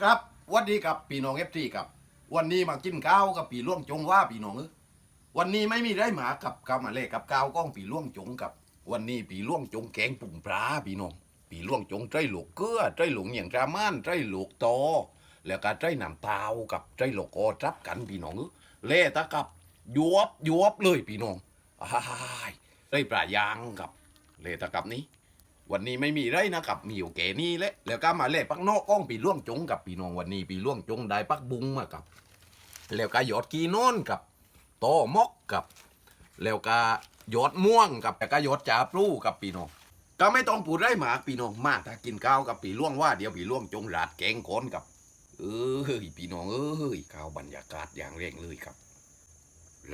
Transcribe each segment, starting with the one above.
ครับวันดีครับพี่น้องเอฟทีครับ วันนี้มากินข้าวกับปีล่วงจงว่าพี่น้องเอ้ยวันนี้ไม่มีได้หมากับข้าวมาเล่กับข้าวก้องปีล่วงจงกับ วันนี้ปีล่วงจงแกงปุ่งปลาพี่น้องปีล่วงจงใจหลกเกลือใจหลงอย่างกระม่านใจหลกโตแล้วก็ใจน้ำเตากับใจหลกโอจับกันพี่น้องเอ้ยเล่ตะกับยวบยวบเลยพี่น้องอ้ายใจปลายางกับ เล่ตะกับนี้ วันนี้ไม่มีไรนะครับมีอยู่แกนี่แหละแล้วก็มาเล่ปักนอกก้องปีล่วงจงกับปีนองวันนี้ปีล่วงจงได้ปักบุงมากับ แล้วก็ยอดกีโนอนกับโตมกกับ แล้วก็ยอดม่วงกับแล้วก็ยอดจ่าปลูกับปีนองก็ไม่ต้องพูดไรหมากปีนองมากถ้ากินข้าวกับปีล่วงว่าเดี๋ยวปีล่วงจงราดแกงคนกับ เออปีนองเอ้ยข้าวบรรยากาศอย่างแรงเลยครับ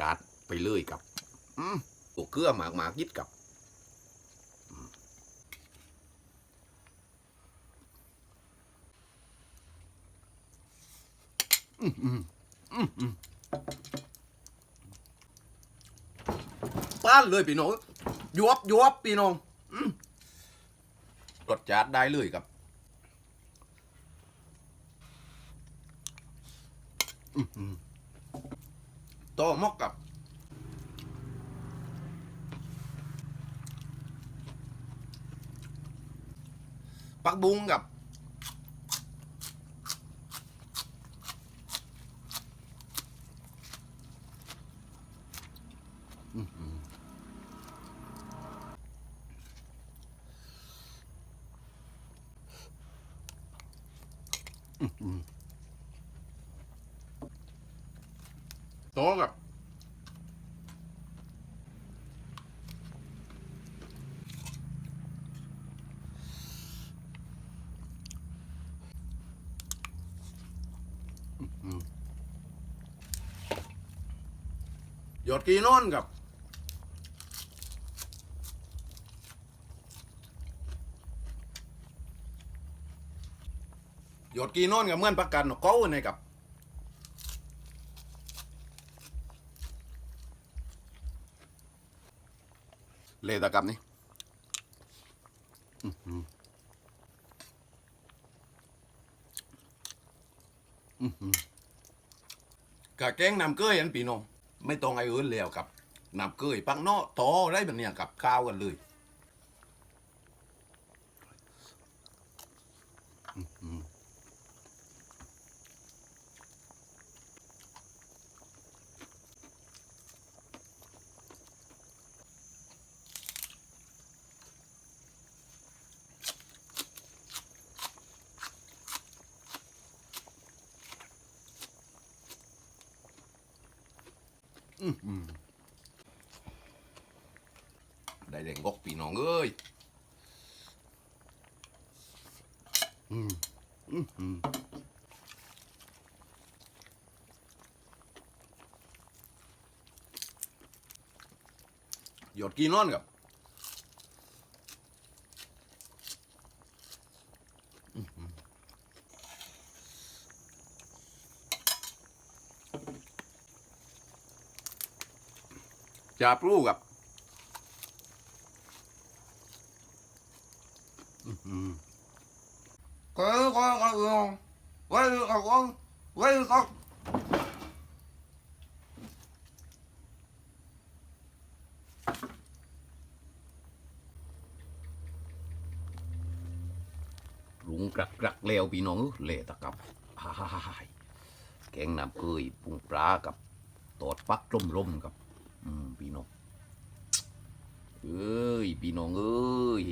ราดไปเลยครับ อืมโอเกลือหมากหมากยิดกับ ป้านเลยพี่น้องยวบยวบพี่น้องรสจัดได้เลยครับต่อมอกกับปักบุ้งกับ โตกับยอดกีนอนกับ หยอดกีนอนกับเมื่อนประกันเก้าในกับเลตะกับนี่กะแกงน้ำเกยอันปีนองไม่ต้องไอ้อื่นแล้วกับน้ำเกยปังเนาะต่อได้แบบเนี้ยกับข้าวกันเลยอื้อหืออื้อหือ ได้แรงกอกปีน้องเอ้ยอืมอื้อหือหยอดกีนอนกับ จาปลูกับก็ก็ก็ก็ไว้ก็ก็ไว้ก็ลุงกรักกรักเลวพี่น้องเละตะกับฮ่าฮ่าฮ่าแกงน้ำเกยปรุงปลากับตอดปักล่มลมกับ เอ้ยพี่น้องเอ้ย